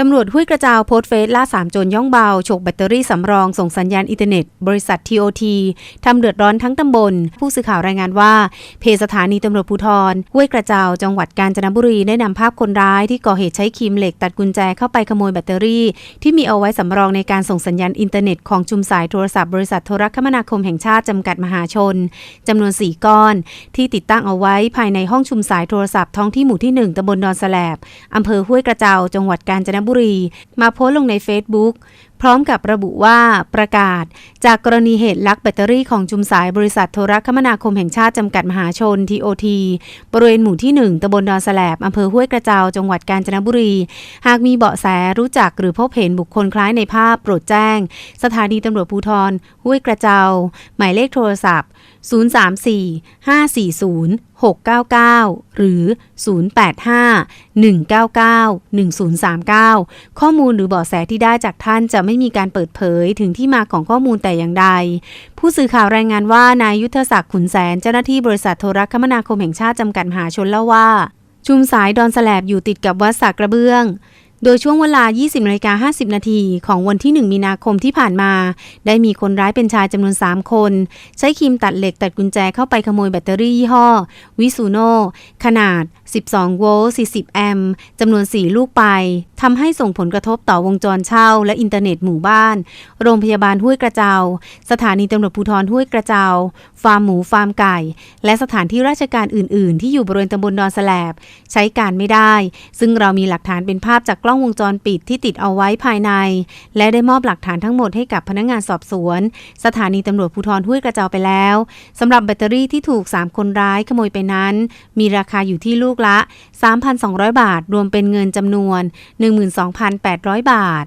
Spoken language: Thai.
ตำรวจห้วยกระจาวโพสต์เฟซล่าสามโจรย่องเบาฉกแบตเตอรี่สำรองส่งสัญญาณอินเทอร์เน็ต บริษัท TOT ทำเดือดร้อนทั้งตำบล ผู้สื่อข่าวรายงานว่า เพสถานีตำรวจภูธรห้วยกระจาวจังหวัดกาญจนบุรีได้นำภาพคนร้ายที่ก่อเหตุใช้ครีมเหล็กตัดกุญแจเข้าไปขโมยแบตเตอรี่ ที่มีเอาไว้สำรองในการส่งสัญญาณอินเทอร์เน็ตของชุมสายโทรศัพท์บริษัทโทรคมนาคมแห่งชาติจำกัดมหาชนจำนวน 4 ก้อน ที่ติดตั้งเอาไว้ภายในห้องชุมสายโทรศัพท์ท้องที่หมู่ที่ 1ตำบลดอนแสลบอำเภอห้วยกระเจาจังหวัดกาญจนบุรี มาโพสลงใน Facebook พร้อมกับระบุว่าประกาศ จากกรณีเหตุลักแบตเตอรี่ของจุมสายบริษัทโทรคมนาคมแห่งชาติจำกัดมหาชน TOT บริเวณหมู่ที่ 1ตำบลดอนแสลบอำเภอห้วยกระเจาจังหวัดกาญจนบุรี หากมีเบาะแสรู้จักหรือพบเห็นบุคคลคล้ายในภาพโปรดแจ้ง สถานีตำรวจภูธรห้วยกระเจา หมายเลขโทรศัพท์ 034 540 699 หรือ 085 199 1039 ข้อมูลหรือเบาะแสที่ได้จากท่านจะไม่ไม่มีการเปิดเผยถึงที่มาของข้อมูลแต่อย่างใด ผู้สื่อข่าวรายงานว่านายยุทธศักดิ์ขุนแสนเจ้าหน้าที่บริษัทโทรคมนาคมแห่งชาติจำกัดมหาชนเล่าว่า ชุมสายดอนแสลบอยู่ติดกับวัดสักกระเบื้องโดยช่วงเวลา 20นาฬิกา50 นาทีของวันที่ 1 มีนาคมที่ผ่านมา ได้มีคนร้ายเป็นชายจำนวน 3 คน ใช้ครีมตัดเหล็กตัดกุญแจเข้าไปขโมยแบตเตอรี่ยี่ห้อ วิซูโนขนาด 12 โวลต์ 40 แอมป์จำนวน 4 ลูกไปทำให้ส่งผลกระทบต่อวงจรเช่า และอินเทอร์เน็ตหมู่บ้าน โรงพยาบาลห้วยกระเจา สถานีตำรวจภูธรห้วยกระเจา ฟาร์มหมูฟาร์มไก่ และสถานที่ราชการอื่น ๆ ที่อยู่บริเวณตำบลดอนแสลบ ใช้การไม่ได้ ซึ่งเรามีหลักฐานเป็นภาพจากกล้องวงจรปิดที่ติดเอาไว้ภายใน และได้มอบหลักฐานทั้งหมดให้กับพนักงานสอบสวน สถานีตำรวจภูธรห้วยกระเจาไปแล้วสำหรับแบตเตอรี่ที่ถูก 3 คนร้ายขโมยไปนั้น มีราคาอยู่ที่ลูกละ 3,200 บาท รวมเป็นเงินจำนวน12,800 บาท